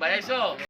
ভাই আইসো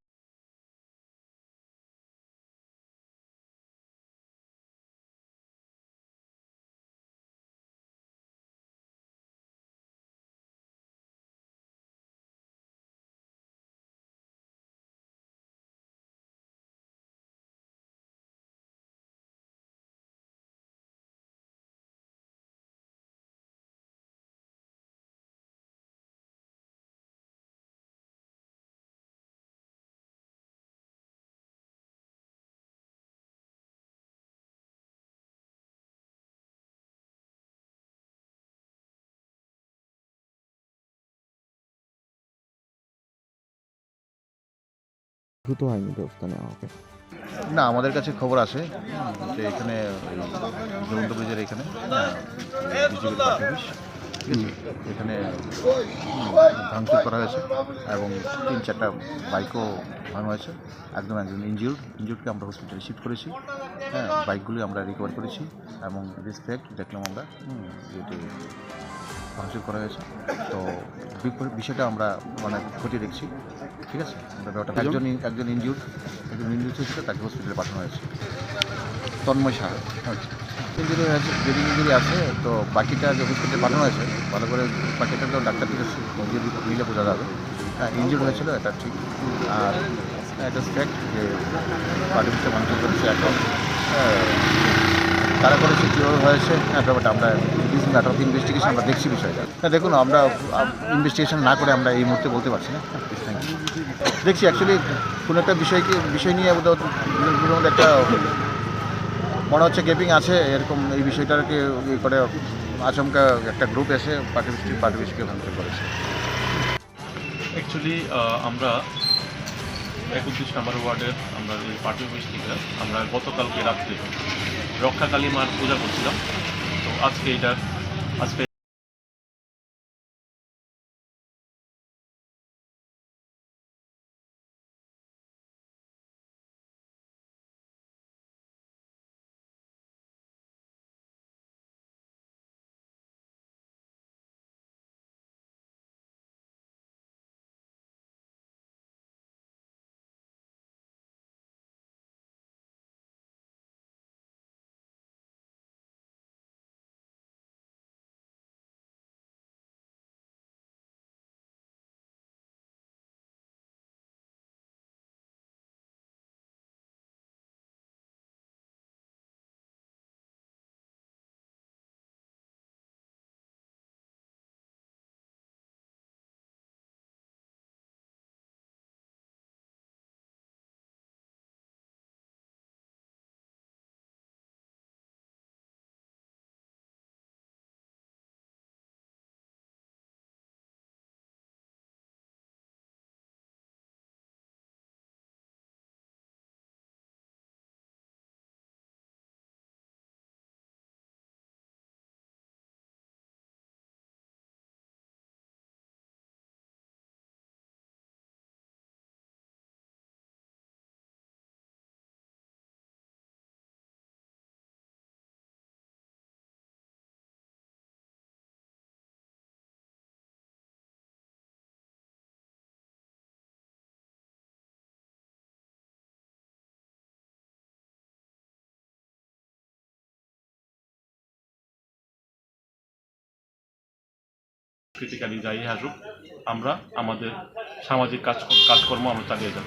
দ্রুত আইনি ব্যবস্থা নেওয়া হবে। না, আমাদের কাছে খবর আসে যে এখানে ওই জয়ন্ত ব্রিজের এখানে আছে? এখানে ভাঙচুর করা হয়েছে এবং তিন চারটা বাইকও ভাঙা হয়েছে, একদম একজন ইনজিউর্ড ইনজিউর্ডকে আমরা হসপিটালে শিফট করেছি। হ্যাঁ বাইকগুলি আমরা রিকভার করেছি এবং রেসপেক্ট দেখলাম আমরা যেটি ভাঙচুর করা হয়েছে। তো বিষয়টা আমরা মানে খতিয়ে দেখছি। ঠিক আছে? আমরা একজন? একজন ইনজিউর্ড একজন ইনজিউর্ড হয়েছিল তাকে হসপিটালে পাঠানো হয়েছে। তন্ময় সাহা। ইঞ্জুরি হয়েছে। যদি ইঞ্জুরি আছে তো বাকিটা যে হসপিটালে পাঠানো হয়েছে ভালো করে বাকিটা তো ডাক্তার থেকে নিলে বোঝা যাবে হ্যাঁ ইঞ্জুরি হয়েছিল এটা ঠিক। আর এটা ফ্যাক্ট যে পার্টিতে মানুষ করেছে এখন কারা করেছে, কীভাবে হয়েছে হ্যাঁ ব্যাপারটা আমরা ম্যাটার অফ ইনভেস্টিগেশন আমরা দেখছি বিষয়টা। হ্যাঁ দেখুন, আমরা ইনভেস্টিগেশন না করে আমরা এই মুহূর্তে বলতে পারছি না। থ্যাংক দেখছি অ্যাকচুয়ালি কোনো একটা বিষয়কে বিষয় নিয়ে মধ্যে একটা মনে হচ্ছে গেপিং আছে, এরকম এই বিষয়টাকে ইয়ে করে আচমকা একটা গ্রুপ এসে পার্টি পার্টি বিষয়কে ভাঙচুর করেছে। অ্যাকচুয়ালি আমরা একত্রিশ নম্বর ওয়ার্ডের আমরা এই পার্টি থেকে, আমরা গতকালকে রাত্রে রক্ষাকালী মার পূজা করছিলাম। তো আজকে এটা আজকে ক্রিটিক্যালি যাই আসুক আমরা আমাদের সামাজিক কাজ কাজকর্ম আমরা চালিয়ে যাব।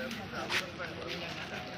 เริ่มของเราเริ่มไปเริ่มไปนะครับ